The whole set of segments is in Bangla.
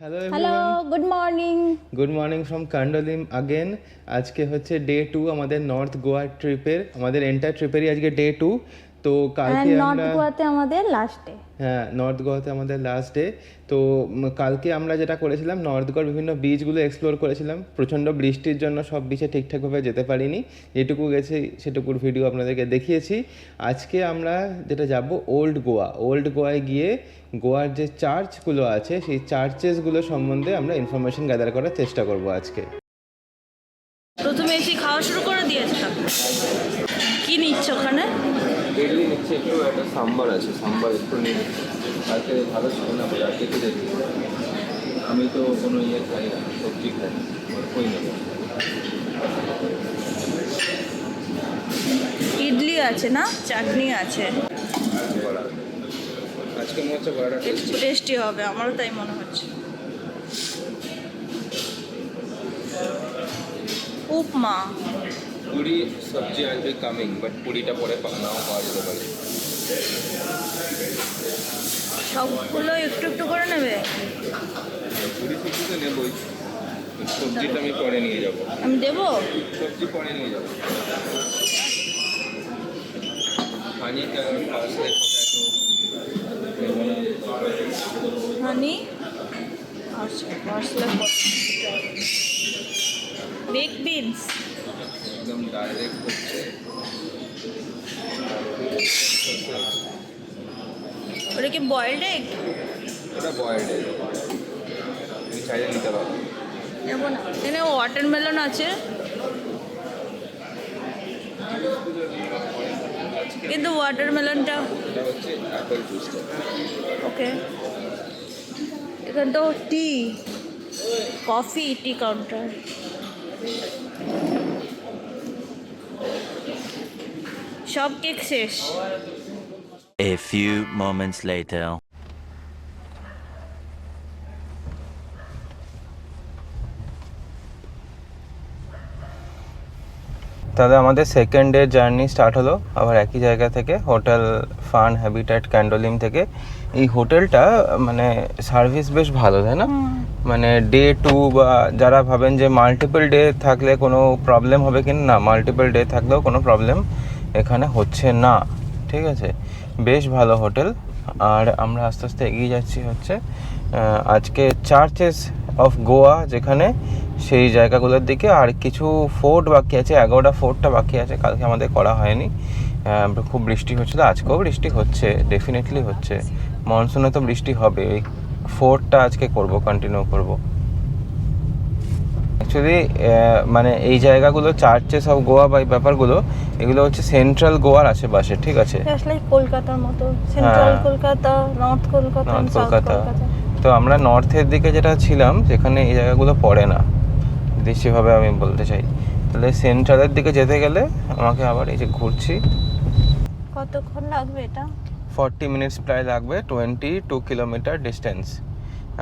Hello hello good morning good morning from Candolim again আজকে হচ্ছে ডে টু আমাদের নর্থ গোয়া ট্রিপের আমাদের এন্টার ট্রিপেরই আজকে ডে টু তো কালকে নর্থ আমরা গোয়াতে আমাদের লাস্টে হ্যাঁ নর্থ গোয়াতে আমাদের লাস্ট ডে তো কালকে আমরা যেটা করেছিলাম নর্থ গোয়ার বিভিন্ন বিচগুলো এক্সপ্লোর করেছিলাম। প্রচণ্ড বৃষ্টির জন্য সব বিচে ঠিকঠাকভাবে যেতে পারিনি। যেটুকু গেছে সেটুকুর ভিডিও আপনাদেরকে দেখিয়েছি। আজকে আমরা যেটা যাব ওল্ড গোয়া ওল্ড গোয়ায় গিয়ে গোয়ার যে চার্চগুলো আছে সেই চার্চেসগুলো সম্বন্ধে আমরা ইনফরমেশন গ্যাদার করার চেষ্টা করব আজকে। প্রথমে এসে খাওয়া শুরু করে দিয়েছে তারপর কি নিচ্ছ ওখানে? ইডলি নিচ্ছে একটু একটা সাম্বার আছে সাম্বার একটু নিয়ে নিচ্ছে আজকে ভালো ছিল না বলে আজকে দেখি আমি তো কোনো ইয়ে খাই না সবজি খাই না ওই নেব ইডলি আছে না? চাটনি আছে। আজকে মনে হচ্ছে বড়াটা একটু টেস্টি হবে আমারও তাই মনে হচ্ছে। উপমা। পুরি সবজি আইল বি কামিং বাট পুরিটা পরে নাও পাওয়া যেতে পারে। সবগুলো একটু একটু করে নেবে? পুরি সবজি তো নেবই। সবজিটা আমি পরে নিয়ে যাব। আমি দেবো? সবজি পরে নিয়ে যাব। পানি parsley potato honey parsley bake beans একদম ডাইরেক্ট হচ্ছে। ওটা কি বয়েলড এগ ওটা বয়েলড এগ তুমি চাইলে নিতে পারো। নেব না। এখানে ওয়াটারমেলন আছে। কিন্তু ওয়াটারমেলনটা ওকে এখানে তো টি। কফি টি কাউন্টার সব কেক শেষ। A few moments later. তাহলে আমাদের সেকেন্ড ডে জার্নি স্টার্ট হলো। আবার একই জায়গা থেকে হোটেল ফান হ্যাবিটেট ক্যান্ডোলিম থেকে। এই হোটেলটা মানে সার্ভিস বেশ ভালো তাই না? মানে ডে টু বা যারা ভাবেন যে মাল্টিপল ডে থাকলে কোনো প্রবলেম হবে কি না মাল্টিপল ডে থাকলেও কোনো প্রবলেম এখানে হচ্ছে না, ঠিক আছে? বেশ ভালো হোটেল। আর আমরা আস্তে আস্তে এগিয়ে যাচ্ছি হচ্ছে আজকে চার্চেস অফ গোয়া যেখানে, সেই জায়গাগুলোর দিকে। আর কিছু ফোর্ট বাকি আছে, এগারোটা ফোর্টটা বাকি আছে, কালকে আমাদের করা হয়নি। খুব বৃষ্টি হচ্ছিল, আজকেও বৃষ্টি হচ্ছে ডেফিনেটলি হচ্ছে। মনসুনে তো বৃষ্টি হবে ওই ফোর্টটা আজকে করব কন্টিনিউ করব। অ্যাকচুয়ালি মানে এই জায়গাগুলো চার্চেস অফ গোয়া বা এই ব্যাপারগুলো এগুলো হচ্ছে সেন্ট্রাল গোয়ার আশেপাশে ঠিক আছে? কলকাতার মতো সেন্ট্রাল হ্যাঁ। Kolkata north Kolkata north Kolkata. তো আমরা নর্থের দিকে যেটা ছিলাম যেখানে এই জায়গাগুলো পড়ে না। যদি সেভাবে আমি বলতে চাই। তাহলে সেন্ট্রালের দিকে যেতে গেলে আমাকে আবার এই যে ঘুরছি। কতক্ষণ লাগবে এটা? ফর্টি মিনিটস প্রায় লাগবে, টোয়েন্টি টু কিলোমিটার ডিস্টেন্স।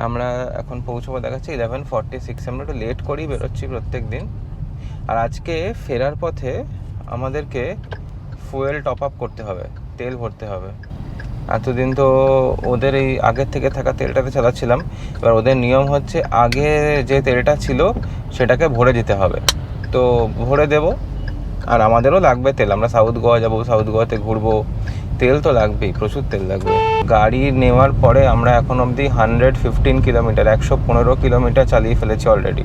আমরা এখন পৌঁছবো, দেখাচ্ছি ইলেভেন ফর্টি সিক্স। আমরা একটু লেট করেই বেরোচ্ছি প্রত্যেক দিন। আর আজকে ফেরার পথে আমাদেরকে ফুয়েল টপ আপ করতে হবে, তেল ভরতে হবে। এতদিন তো ওদের এই আগের থেকে থাকা তেলটাতে চালাচ্ছিলাম। এবার ওদের নিয়ম হচ্ছে আগে যে তেলটা ছিল সেটাকে ভরে দিতে হবে। তো ভরে দেব, আর আমাদেরও লাগবে তেল। আমরা সাউথ গোয়া যাব, সাউথ গোয়াতে ঘুরবো। তেল তো লাগবেই প্রচুর তেল লাগবে। গাড়ি নেওয়ার পরে আমরা এখন অবধি হান্ড্রেড ফিফটিন কিলোমিটার একশো পনেরো কিলোমিটার চালিয়ে ফেলেছি অলরেডি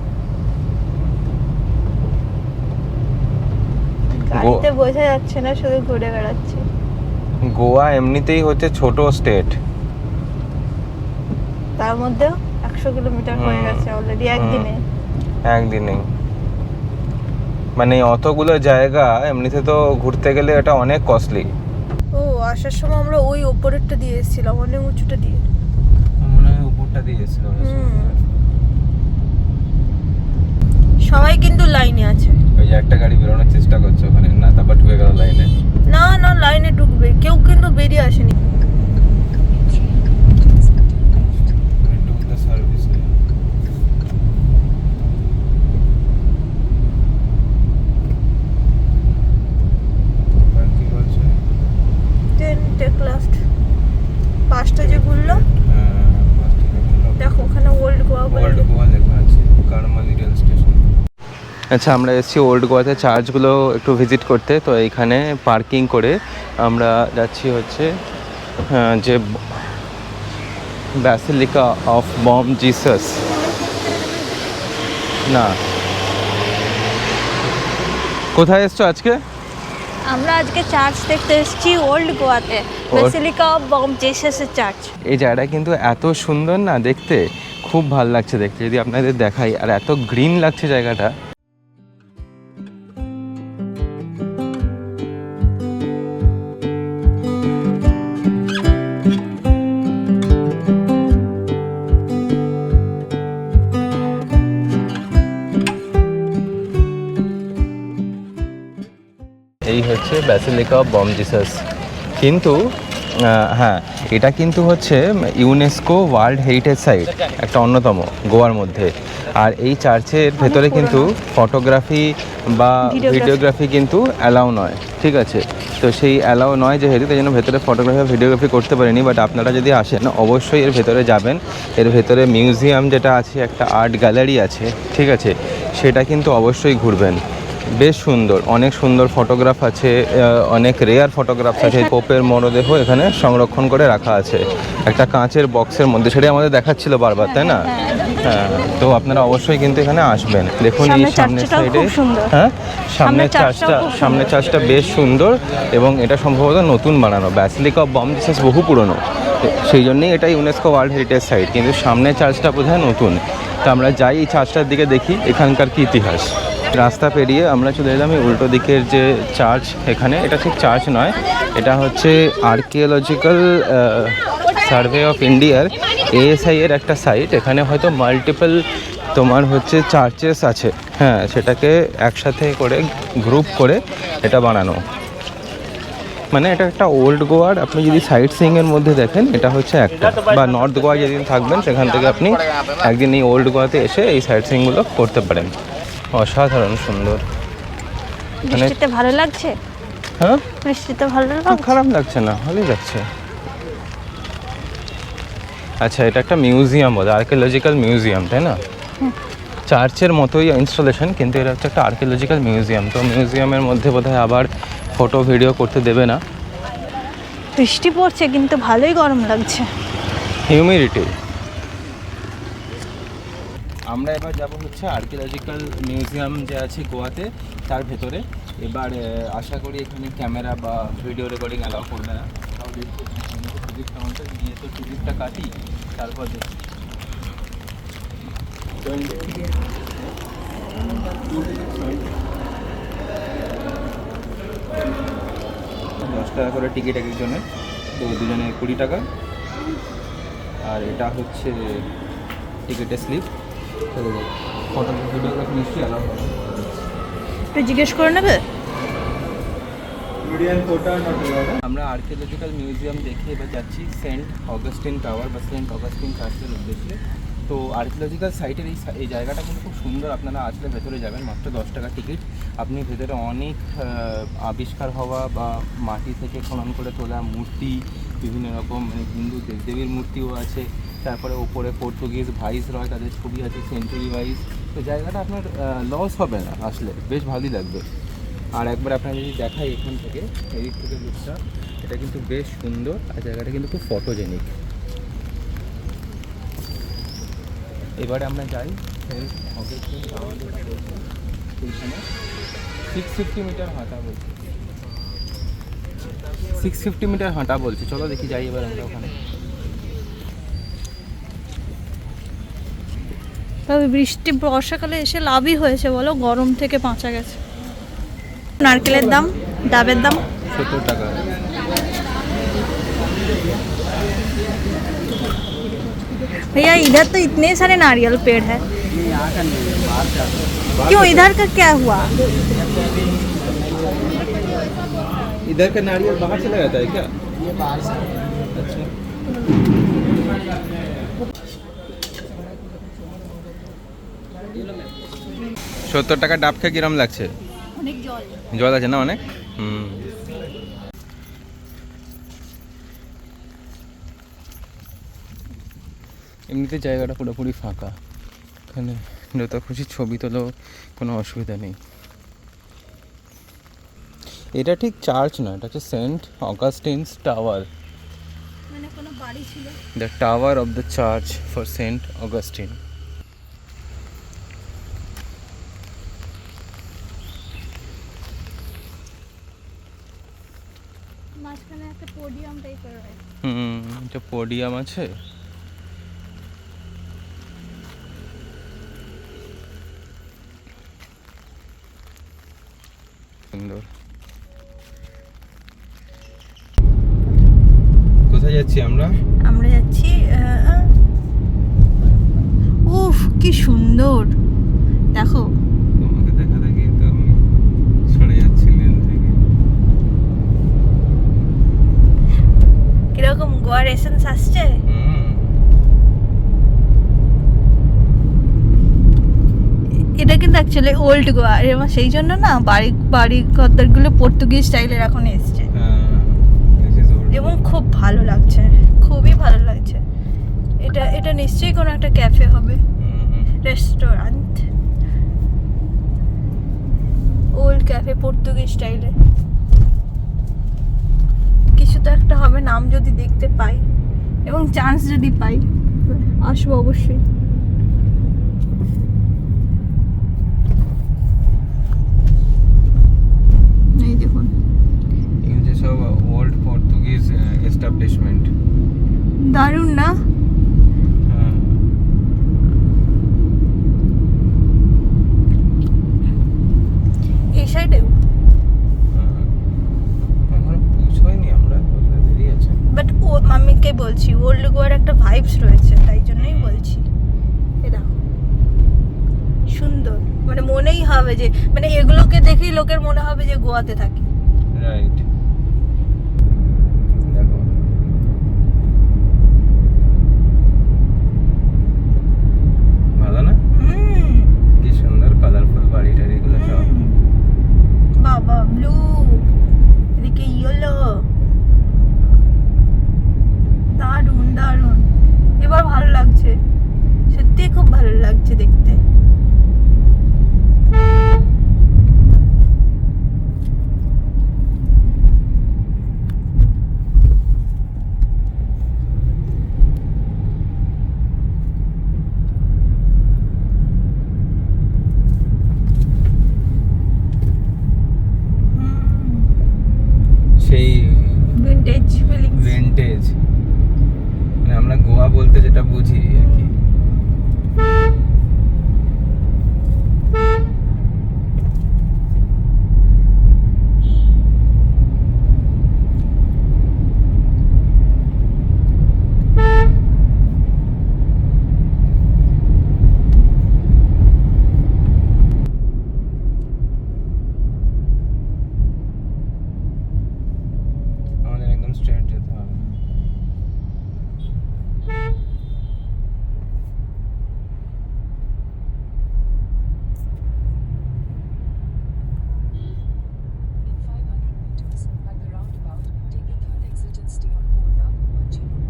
গাড়িতে বোঝা যাচ্ছে না শুধু ঘুরে বেড়াচ্ছে। গোয়া এমনিতেই হচ্ছে ছোট স্টেট তার মধ্যে একশো কিলোমিটার হয়ে গেছে অলরেডি একদিনে। একদিনেই। মানে অতগুলো জায়গা এমনিতে তো ঘুরতে গেলে এটা অনেক কস্টলি আসার সময় আমরা ওই ওপরেরটা দিয়ে এসেছিলাম অনেক উঁচুটা দিয়ে। মনে হয় উপরটা দিয়েছিল সবাই কিন্তু লাইনে আছে। ওই যে একটা গাড়ি বেরোনোর চেষ্টা করছে ওখানে না তারপর ঢুকে গেল লাইনে। না না লাইনে ঢুকবে। কেউ কিন্তু বেরিয়ে আসেনি সার্ভিস কি বলছে টেন টেক লাস্ট পাঁচটা যে ঘুরলো হ্যাঁ দেখো ওখানে ওল্ড গোয়া আচ্ছা আমরা এসেছি ওল্ড গোয়াতে চার্চগুলো একটু ভিজিট করতে। তো এইখানে পার্কিং করে আমরা যাচ্ছি হচ্ছে যে ব্যাসিলিকা অফ বম জিসাস না। কোথায় এসছো আজকে? আমরা আজকে চার্চ দেখতে এসেছি ওল্ড গোয়াতে বেসিলিকা অফ বম জেসাসের চার্চ এই জায়গাটা কিন্তু এত সুন্দর না দেখতে। খুব ভালো লাগছে দেখতে। যদি আপনাদের দেখাই আর এত গ্রিন লাগছে জায়গাটা। হচ্ছে ব্যাসিলিকা অফ বম জিসাস কিন্তু হ্যাঁ এটা কিন্তু হচ্ছে ইউনেস্কো ওয়ার্ল্ড হেরিটেজ সাইট একটা অন্যতম গোয়ার মধ্যে। আর এই চার্চের ভেতরে কিন্তু ফটোগ্রাফি বা ভিডিওগ্রাফি। কিন্তু অ্যালাউ নয় ঠিক আছে? তো সেই অ্যালাউ নয় যেহেতু তাই জন্য ভেতরে ফটোগ্রাফি বা ভিডিওগ্রাফি করতে পারিনি বাট আপনারা যদি আসেন অবশ্যই এর ভেতরে যাবেন। এর ভেতরে মিউজিয়াম যেটা আছে একটা আর্ট গ্যালারি আছে ঠিক আছে? সেটা কিন্তু অবশ্যই ঘুরবেন। বেশ সুন্দর অনেক সুন্দর ফটোগ্রাফ আছে অনেক রেয়ার ফটোগ্রাফ আছে পোপের মরদেহ এখানে সংরক্ষণ করে রাখা আছে। একটা কাঁচের বক্সের মধ্যে সেটাই আমাদের দেখাচ্ছিল বারবার তাই না? হ্যাঁ তো আপনারা অবশ্যই কিন্তু এখানে আসবেন। দেখুন এই সামনের সাইডে হ্যাঁ? সামনের সামনের চার্চটা সামনের চার্চটা বেশ সুন্দর এবং এটা সম্ভবত নতুন বানানো। ব্যাসলিক অফ বম জিসাস বহু পুরনো। সেই জন্যই এটা ইউনেস্কো ওয়ার্ল্ড হেরিটেজ সাইট কিন্তু সামনের চার্চটা বোধহয় নতুন। তো আমরা যাই এই চার্চটার দিকে দেখি এখানকার কি ইতিহাস। রাস্তা পেরিয়ে আমরা চলে এলাম এই উল্টো দিকের যে চার্চ এখানে। এটা ঠিক চার্চ নয়, এটা হচ্ছে আর্কিওলজিক্যাল সার্ভে অফ ইন্ডিয়ার এএসআই এর একটা সাইট। এখানে হয়তো মাল্টিপল তোমার হচ্ছে চার্চেস আছে। হ্যাঁ সেটাকে একসাথে করে গ্রুপ করে এটা বানানো। মানে এটা একটা ওল্ড গোয়ার আপনি যদি সাইট সিইংয়ের মধ্যে দেখেন, এটা হচ্ছে একটা। বা নর্থ গোয়া যেদিন থাকবেন, সেখান থেকে আপনি একদিন এই ওল্ড গোয়াতে এসে এই সাইট সিইংগুলো করতে পারেন। অসাধারণ সুন্দর। বৃষ্টিতে ভালো লাগছে? হ্যাঁ? বৃষ্টিতে ভালো লাগছে? খারাপ লাগছে না ভালোই লাগছে। আচ্ছা এটা একটা মিউজিয়াম বোধ আর্কিওলজিক্যাল মিউজিয়াম তাই না? চার্চের মতোই ইনস্টলেশন কিন্তু এটা হচ্ছে একটা আর্কিওলজিক্যাল মিউজিয়াম। তো মিউজিয়ামের মধ্যে বোধহয় আবার ফটো ভিডিও করতে দেবে না। বৃষ্টি পড়ছে কিন্তু ভালোই গরম লাগছে। হিউমিডিটি আমরা এবার যাব হচ্ছে আর্কিওলজিক্যাল মিউজিয়াম যে আছে গোয়াতে, তার ভেতরে। এবার আশা করি এখানে ক্যামেরা বা ভিডিও রেকর্ডিং অ্যালাউ করবে না। গিয়ে তো টিকিটটা কাটি, তারপর দশ টাকা করে টিকিট এক একজনের, তো দুজনে কুড়ি টাকা। আর এটা হচ্ছে টিকিটের স্লিপ ফটো ভিডিওগ্রাফি নিশ্চয়ই অ্যালাউ হবে। একটু জিজ্ঞেস করে নেবে? আমরা আর্কিওলজিক্যাল মিউজিয়াম দেখে এবার যাচ্ছি সেন্ট অগাস্টিন টাওয়ার বা সেন্ট অগাস্টিন চার্চের উদ্দেশ্যে। তো আর্কিওলজিক্যাল সাইটের এই এই জায়গাটা কিন্তু খুব সুন্দর। আপনারা আসলে ভেতরে যাবেন মাত্র দশ টাকা টিকিট আপনি ভেতরে অনেক আবিষ্কার হওয়া বা মাটি থেকে খনন করে তোলা মূর্তি বিভিন্ন রকম মানে হিন্দু দেবদেবীর মূর্তিও আছে। তারপরে ওপরে পর্তুগিজ ভাইস রয়, তাদের ছবি আছে সেঞ্চুরি ভাইস তো জায়গাটা আপনার লস হবে না, আসলে বেশ ভালোই লাগবে। আর একবার আপনার যদি দেখাই এখান থেকে, এদিক থেকে লুকটা এটা কিন্তু বেশ সুন্দর আর জায়গাটা কিন্তু খুব ফটোজেনিক এবারে আমরা যাই সিক্স ফিফটি মিটার হাঁটা বলছে। সিক্স ফিফটি মিটার হাঁটা বলছে, চলো দেখি যাই এবার আমরা ওখানে। তবে বৃষ্টি বর্ষাকালে এসে লাভই হয়েছে বলো গরম থেকে বাঁচা গেছে নারকেলের দাম ডাবের দাম সত্তর টাকা भैया इधर तो इतने सारे नारियल पेड़ है क्यों इधर का क्या हुआ इधर का नारियल बाहर चला जाता है क्या ये बाहर से अच्छा সত্তর টাকা ডাব খেয়ে কিরম লাগছে? জল আছে না অনেক? হুম। এমনিতে জায়গাটা পুরোপুরি ফাঁকা। এখানে যত খুশি ছবি তোলো কোনো অসুবিধা নেই। এটা ঠিক চার্চ না এটা হচ্ছে সেন্ট অগাস্টিনস টাওয়ার। মানে কোনো বাড়ি ছিল? The tower of the church for saint Augustine. একটা পোডিয়াম পোডিয়াম আছে। সুন্দর কোথায় যাচ্ছি আমরা আমরা যাচ্ছি আহ, উফ কি সুন্দর দেখো তোমাকে দেখা দেখি তো আমি সরে যাচ্ছি লেন থেকে কীরকম এসেন্স আসছে? এটা কিন্তু অ্যাকচুয়ালি ওল্ড গোয়া এবং সেই জন্য না বাড়ি বাড়ি ঘরদরগুলো পর্তুগিজ স্টাইলের এখন এসছে। হ্যাঁ. এবং খুব ভালো লাগছে খুবই ভালো লাগছে। এটা এটা নিশ্চয়ই কোনো একটা ক্যাফে হবে। হুম, হুম। রেস্টুরেন্ট ওল্ড ক্যাফে পর্তুগিজ স্টাইলে। কিছু তো একটা হবে নাম যদি দেখতে পাই। এবং চান্স যদি পাই। আসব অবশ্যই। এই দেখুন। সব ওল্ড পর্তুগিজ এস্টাবলিশমেন্ট দারুণ না হ্যাঁ এই সাইডেও হ্যাঁ। এখনও পৌঁছাইনি আমরা ওটা দেরি আছে বাট ও মাম্মিকে বলছি ওল্ড গোয়ার একটা ভাইবস রয়েছে তাই জন্যই বলছি এ দেখো সুন্দর মানে মনেই হবে যে মানে এগুলোকে দেখেই লোকের মনে হবে যে গোয়াতে থাকি। রাইট দেখো। ভালো না? হুম। কি সুন্দর কালারফুল বাড়ি টাড়িগুলো সব। হুম। বাবা ব্লু এদিকে ইয়েলো দারুণ দারুণ। এবার ভালো লাগছে। সত্যি খুব ভালো লাগছে দেখতে সেই ভিন্টেজ ফিলিংস ভিন্টেজ মানে আমরা গোয়া বলতে যেটা বুঝি আর কি আমাদের একদম স্ট্রেট যেতে হবে In 500 meters, at the roundabout, take the third exit and stay on Polda, Manji Road.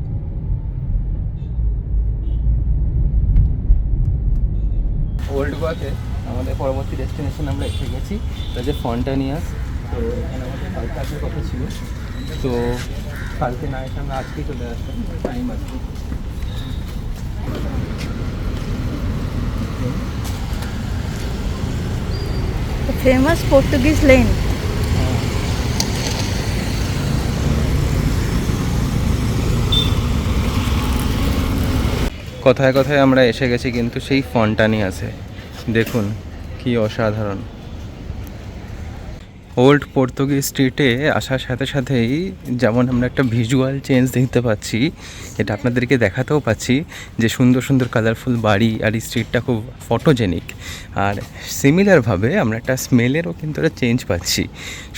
Old গোয়াতে আমাদের পরবর্তী ডেস্টিনেশন আমরা এসে গেছি। এটা যে ফন্টানিয়াস তো এখানে আমাদের কালকে আসার কথা ছিল। তো কালকে না এসে আমরা আজকেই চলে আসলাম টাইম আছে। ফেমাস পর্তুগিজ লেন কথায় কথায় আমরা এসে গেছি কিন্তু সেই ফন্টানিয়াসে দেখুন, কি অসাধারণ। ওল্ড পর্তুগিজ স্ট্রিটে আসার সাথে সাথেই যেমন আমরা একটা ভিজুয়াল চেঞ্জ দেখতে পাচ্ছি, এটা আপনাদেরকে দেখাতেও পাচ্ছি যে সুন্দর সুন্দর কালারফুল বাড়ি আর এই স্ট্রিটটা খুব ফটোজেনিক আর সিমিলারভাবে আমরা একটা স্মেলেরও কিন্তু একটা চেঞ্জ পাচ্ছি।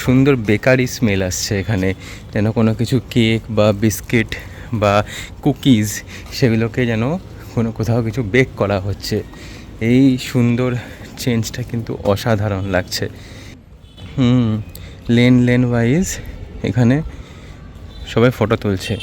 সুন্দর বেকারি স্মেল আসছে এখানে, যেন কোনো কিছু কেক বা বিস্কিট বা কুকিজ সেগুলোকে যেন কোনো কোথাও কিছু বেক করা হচ্ছে। এই সুন্দর চেঞ্জটা কিন্তু অসাধারণ লাগছে। হুম, লেন লেন ওয়াইজ এখানে সবাই ফটো তুলছে।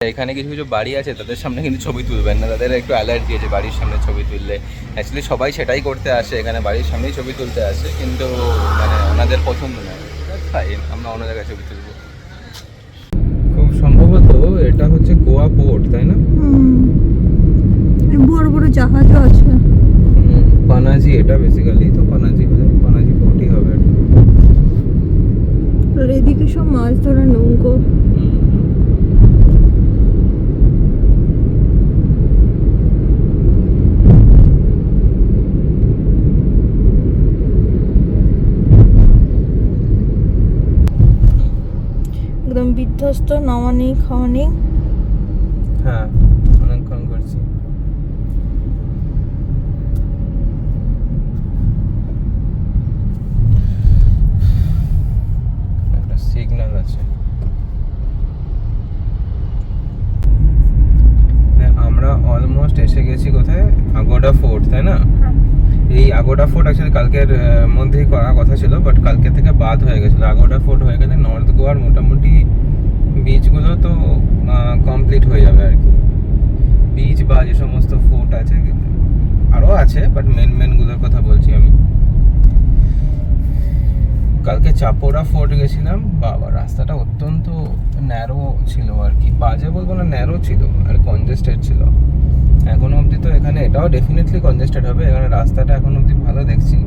এখানে কিছু কিছু বাড়ি আছে, তাদের সামনে কিন্তু ছবি তুলবেন না। তাদের একটু অ্যালার্জি আছে বাড়ির সামনে ছবি তুললে। অ্যাকচুয়ালি সবাই সেটাই করতে আসে, এখানে বাড়ির সামনেই ছবি তুলতে আসে। কিন্তু মানে ওনাদের পছন্দ নয়। ফাইন আমরা অন্য জায়গায় ছবি তুলবো। খুব সম্ভবত এটা হচ্ছে গোয়া পোর্ট তাই না? বড় বড় জাহাজও আছে। পানাজি এটা বেসিক্যালি তো পানাজি পানাজি পোর্টই হবে। আর এদিকে সব মাছ ধরা নৌকো একদম বিধ্বস্ত নমানি নেই হ্যাঁ অনেকক্ষণ করছি একটা সিগন্যাল আছে মানে আমরা অলমোস্ট এসে গেছি কোথায় আগোডা ফোর্ট তাই না এই আগোডা ফোর্ট অ্যাকচুয়ালি কালকের আহ, মধ্যেই করা কথা ছিল বাট কালকে থেকে বাদ হয়ে গেছিল। আগোডা ফোর্ট হয়ে গেলে নর্থ গোয়ার মোটামুটি বিচগুলো তো কমপ্লিট হয়ে যাবে আর কি। বিচ বা যে সমস্ত ফোর্ট আছে আরও আছে বাট মেন মেনগুলোর কথা বলছি আমি। কালকে চাপোরা ফোর্ট গেছিলাম বাবা রাস্তাটা অত্যন্ত ন্যারো ছিল আর কি। বাজে বলব না ন্যারো ছিল আর কনজেস্টেড ছিল। এখনও অবধি তো এখানে এটাও ডেফিনেটলি কনজেস্টেড হবে এখানে রাস্তাটা এখন অবধি ভালো দেখছি।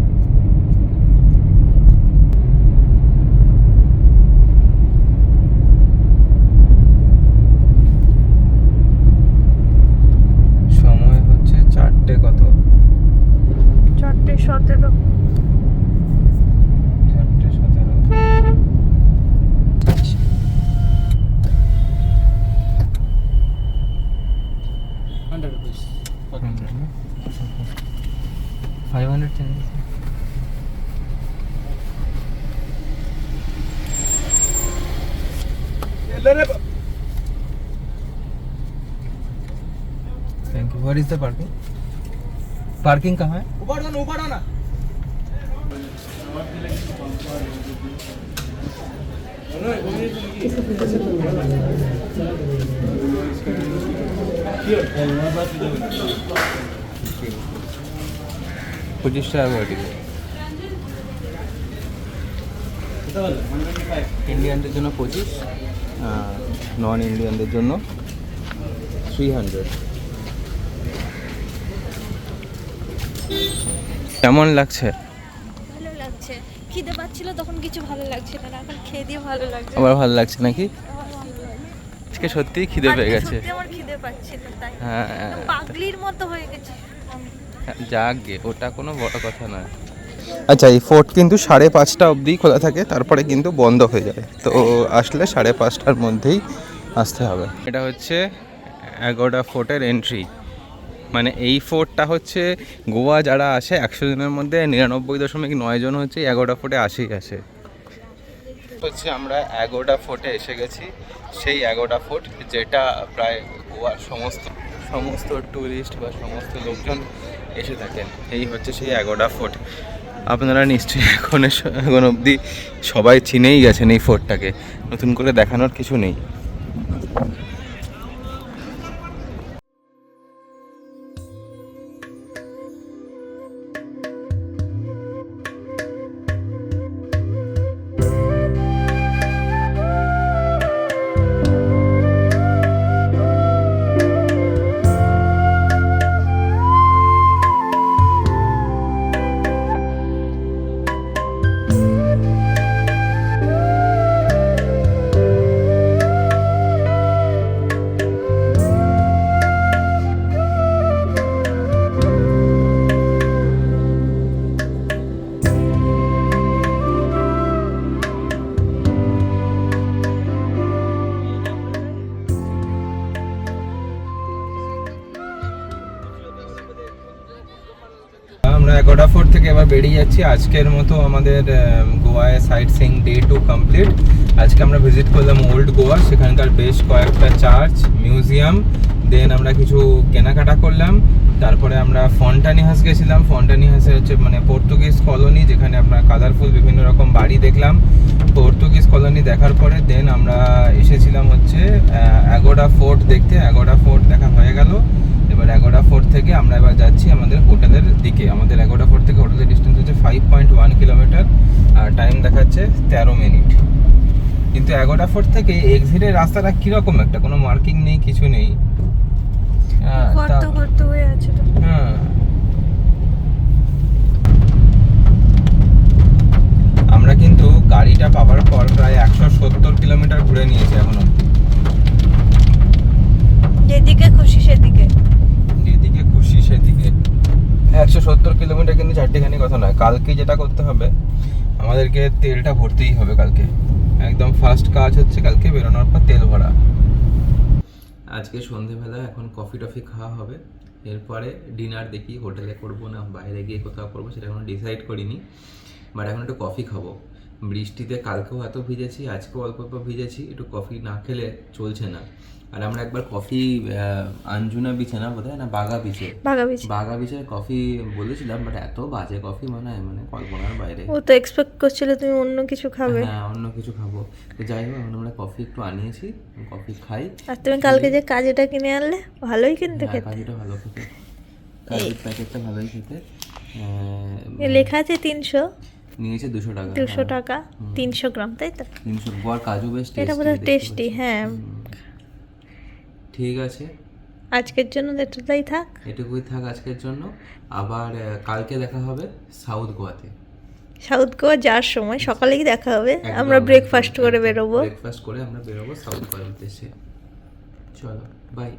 फाइव हंड्रेड चाहिए thank you where is the parking parking कहाँ है? ऊपर आना ऊपर आना Here, yeah, পঁচিশ টাকা করে টিকিট ইন্ডিয়ানদের জন্য পঁচিশ নন ইন্ডিয়ানদের জন্য থ্রি হান্ড্রেড কেমন লাগছে? ভালো লাগছে। খিদে পাচ্ছিল তখন কিছু ভালো লাগছিল না। এখন খেয়ে দিয়ে ভালো লাগছে। আবার ভালো লাগছে নাকি? লাগছে। আজকে সত্যিই খিদে পেয়ে গেছে। আমার খিদে পাচ্ছিল তাই। হ্যাঁ পাগলির মতো হয়ে গেছি। যাক ওটা কোনো বড় কথা নয়। আচ্ছা এই ফোর্ট কিন্তু সাড়ে পাঁচটা অবধি খোলা থাকে তারপরে কিন্তু বন্ধ হয়ে যায় তো আসলে সাড়ে পাঁচটার মধ্যেই আসতে হবে। এটা হচ্ছে এগারোটা ফোর্টের এন্ট্রি মানে এই ফোর্টটা হচ্ছে গোয়া যারা আসে একশো জনের মধ্যে নিরানব্বই দশমিক নয় জন হচ্ছে এগারোটা ফোর্টে আসেই আসে। হচ্ছে আমরা এগারোটা ফোর্টে এসে গেছি সেই এগারোটা ফোর্ট যেটা প্রায় গোয়ার সমস্ত সমস্ত ট্যুরিস্ট বা সমস্ত লোকজন এসে থাকেন। এই হচ্ছে সেই এগারোটা ফোর্ট। আপনারা নিশ্চয়ই এখন এখন অবধি সবাই চিনেই গেছেন এই ফোর্টটাকে। নতুন করে দেখানোর কিছু নেই। যাচ্ছি আজকের মতো আমাদের গোয়ায় sightseeing day two complete আজকে আমরা ভিজিট করলাম ওল্ড গোয়া, সেখানকার বেশ কয়েকটা চার্চ মিউজিয়াম দেন আমরা কিছু কেনাকাটা করলাম। তারপরে আমরা ফন্টানিহাস গেছিলাম। ফন্টানিহাসে হচ্ছে মানে পর্তুগিজ কলোনি যেখানে আমরা কালারফুল বিভিন্ন রকম বাড়ি দেখলাম। পর্তুগিজ কলোনি দেখার পরে দেন আমরা এসেছিলাম হচ্ছে অ্যাগোডা ফোর্ট দেখতে। অ্যাগোডা ফোর্ট দেখা হয়ে গেল। এবার অ্যাগোডা ফোর থেকে আমরা এবার যাচ্ছি আমাদের হোটেলের দিকে। আমাদের অ্যাগোডা ফোর থেকে হোটেলের ডিস্টেন্স হচ্ছে ফাইভ পয়েন্ট ওয়ান কিলোমিটার আর টাইম দেখাচ্ছে তেরো মিনিট কিন্তু অ্যাগোডা ফোর্ট থেকে এক্সিটের রাস্তাটা কীরকম একটা? কোনো মার্কিং নেই কিছু নেই। হ্যাঁ, হয়ে হ্যাঁ। আমরা কিন্তু গাড়িটা পাওয়ার পর প্রায় একশো সত্তর কিলোমিটার ঘুরে নিয়েছি এখনও যেদিকে খুশি সেদিকে যেদিকে খুশি সেদিকে একশো সত্তর কিলোমিটার কিন্তু চারটিখানি কথা নয়, কালকে যেটা করতে হবে, আমাদেরকে তেলটা ভরতেই হবে কালকে। একদম ফার্স্ট কাজ হচ্ছে কালকে বেরোনোর পর তেল ভরা। আজকে সন্ধেবেলা এখন কফি টফি খাওয়া হবে। এরপরে ডিনার দেখি, হোটেলে করব না, বাইরে গিয়ে কোথাও করব, সেটা এখনও ডিসাইড করিনি। বাট এখন একটু কফি খাব। বৃষ্টিতে কালকেও এত ভিজেছি, আজকেও অল্প অল্প ভিজেছি, একটু কফি না খেলে চলছে না। আর আমরা একবার কফি আঞ্জুনা বিছে না বোধহয়? না বাগা বিছে ভাগাবিজ বাগা বিচের কফি বলেছিলাম বাট এত বাজে কফি মনে হয় মানে কল্পনার বাইরে। ও তো এক্সপেক্ট করছিল তুমি অন্য কিছু খাবে। হ্যাঁ অন্য কিছু খাব। তো যাই হোক আমরা কফি একটু আনিয়েছি কফি খাই। আর তুমি কালকে যে কাজেটা কিনে আনলে ভালোই কিন্তু হ্যাঁ, খেতে। কাজুটা ভালো খেতে। কাজুর প্যাকেটটা ভালোই খেতে। লেখা আছে তিনশো। নিয়েছে দুশো টাকা দুশো টাকা তিনশো গ্রাম তাই তো? তিনশো আর কাজু বেশ এটা বোধহয় টেস্টি হ্যাঁ। ঠিক আছে। আজকের জন্য এটুকুই থাক। এটুকুই থাক আজকের জন্য। আবার কালকে দেখা হবে সাউথ গোয়াতে। সাউথ গোয়া যাওয়ার সময় সকালেই দেখা হবে। আমরা ব্রেকফাস্ট করে বেরোবো। ব্রেকফাস্ট করে আমরা বেরোবো সাউথ গোয়ার উদ্দেশ্যে। চলো বাই